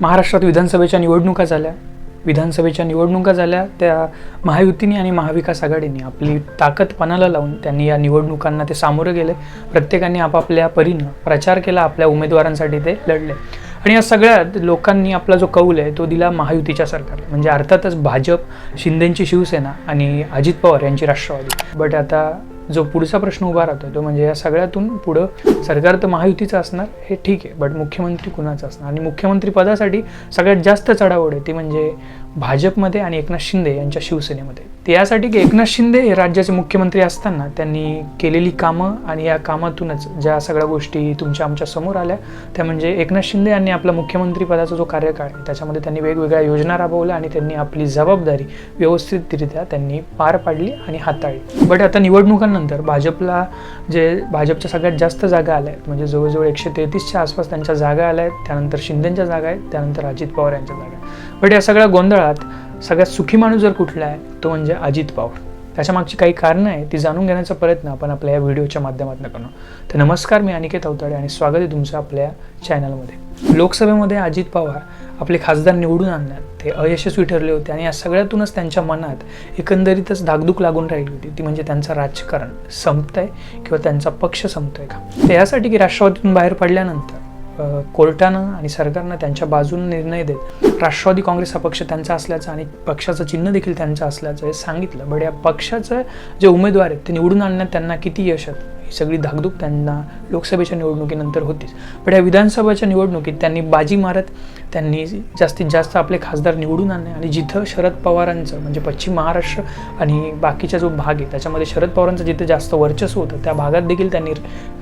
महाराष्ट्रात विधानसभेच्या निवडणुका झाल्या. विधानसभेच्या निवडणुका झाल्या त्या महायुतीने आणि महाविकास आघाडीने आपली ताकद पणाला लावून त्यांनी या निवडणुकांना ते सामोरं गेले. प्रत्येकाने आपापल्या परीनं प्रचार केला आपल्या उमेदवारांसाठी ते लढले. आणि या सगळ्यात लोकांनी आपला जो कौल आहे तो दिला महायुतीच्या सरकारला. म्हणजे अर्थातच भाजप शिंदेंची शिवसेना आणि अजित पवार यांची राष्ट्रवादी. बट आता जो पुढचा प्रश्न उभा राहतो तो म्हणजे या सगळ्यातून पुढं सरकार तर महायुतीचं असणार हे ठीक आहे बट मुख्यमंत्री कुणाचं असणार? आणि मुख्यमंत्री पदासाठी सगळ्यात जास्त चढावड आहे ती म्हणजे भाजपमध्ये आणि एकनाथ शिंदे यांच्या शिवसेनेमध्ये. ते यासाठी की एकनाथ शिंदे हे राज्याचे मुख्यमंत्री असताना त्यांनी केलेली कामं आणि या कामातूनच ज्या सगळ्या गोष्टी तुमच्या आमच्यासमोर आल्या त्या म्हणजे एकनाथ शिंदे यांनी आपला मुख्यमंत्रीपदाचा जो कार्यकाळ आहे त्याच्यामध्ये त्यांनी वेगवेगळ्या योजना राबवल्या आणि त्यांनी आपली जबाबदारी व्यवस्थितरित्या त्यांनी पार पाडली आणि हाताळली. बट आता निवडणुकांनंतर भाजपला जे भाजपच्या सगळ्यात जास्त जागा आल्या आहेत म्हणजे जवळजवळ एकशे तेहतीसच्या आसपास त्यांच्या जागा आल्या आहेत त्यानंतर शिंदेंच्या जागा आहेत त्यानंतर अजित पवार यांच्या जागा आहेत. बट या सगळ्या गोंधळात सगळ्यात सुखी माणूस जर कुठला आहे तो म्हणजे अजित पवार. त्याच्या मागची काही कारणं आहे ती जाणून घेण्याचा प्रयत्न आपण आपल्या या व्हिडिओच्या माध्यमातून करणार तर नमस्कार मी अनिकेत अवताडे आणि स्वागत आहे तुमचं आपल्या चॅनलमध्ये. लोकसभेमध्ये अजित पवार आपले खासदार निवडून आणण्यात ते अयशस्वी ठरले होते आणि या सगळ्यातूनच त्यांच्या मनात एकंदरीतच धाकधूक लागून राहिली होती. ती म्हणजे त्यांचं राजकारण संपतंय किंवा त्यांचा पक्ष संपतोय का? तर यासाठी की राष्ट्रवादीतून बाहेर पडल्यानंतर कोर्टानं आणि सरकारनं त्यांच्या बाजूने निर्णय देत राष्ट्रवादी काँग्रेस हा पक्ष त्यांचा असल्याचं आणि पक्षाचं चिन्ह देखील त्यांचं असल्याचं हे सांगितलं. बट या पक्षाचं जे उमेदवार आहेत ते निवडून आणण्यात त्यांना किती यश आहे? ही सगळी धाकधूक त्यांना लोकसभेच्या निवडणुकीनंतर होतीच. पण या विधानसभेच्या निवडणुकीत त्यांनी बाजी मारत त्यांनी जास्तीत जास्त आपले खासदार निवडून आणले. आणि जिथं शरद पवारांचं म्हणजे पश्चिम महाराष्ट्र आणि बाकीचा जो भाग आहे त्याच्यामध्ये शरद पवारांचं जिथे जास्त वर्चस्व होतं त्या भागात देखील त्यांनी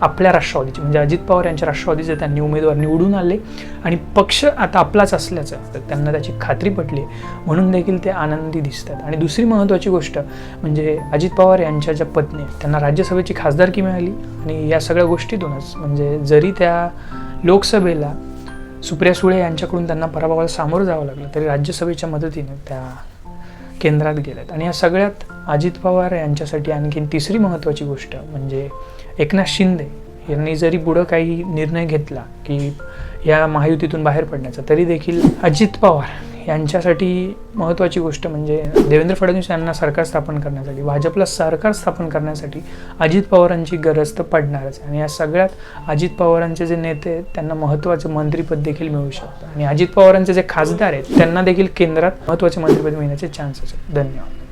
आपल्या राष्ट्रवादीचे म्हणजे अजित पवार यांच्या राष्ट्रवादीचे त्यांनी उमेदवार निवडून आले आणि पक्ष आता आपलाच असल्याचं तर त्यांना त्याची खात्री पटली. म्हणून देखील ते आनंदी दिसतात. आणि दुसरी महत्त्वाची गोष्ट म्हणजे अजित पवार यांच्या ज्या पत्नी आहेत, त्यांना राज्यसभेची खासदारकी मिळाली आणि या सगळ्या गोष्टीतूनच म्हणजे जरी त्या लोकसभेला सुप्रिया सुळे यांच्याकडून त्यांना पराभवाला सामोरं जावं लागलं तरी राज्यसभेच्या मदतीने त्या केंद्रात गेल्यात. आणि या सगळ्यात अजित पवार यांच्यासाठी आणखीन तिसरी महत्त्वाची गोष्ट म्हणजे एकनाथ शिंदे यांनी जरी पुढं काही निर्णय घेतला की या महायुतीतून बाहेर पडण्याचा तरी देखील अजित पवार यांच्यासाठी महत्त्वाची गोष्ट म्हणजे देवेंद्र फडणवीस यांना सरकार स्थापन करण्यासाठी भाजपला सरकार स्थापन करण्यासाठी अजित पवारांची गरज तर पडणारच आहे. आणि या सगळ्यात अजित पवारांचे जे नेते आहेत त्यांना महत्त्वाचं मंत्रिपद देखील मिळू शकतं. आणि अजित पवारांचे जे खासदार आहेत त्यांना देखील केंद्रात महत्त्वाचे मंत्रिपद मिळण्याचे चान्सेस आहेत. धन्यवाद.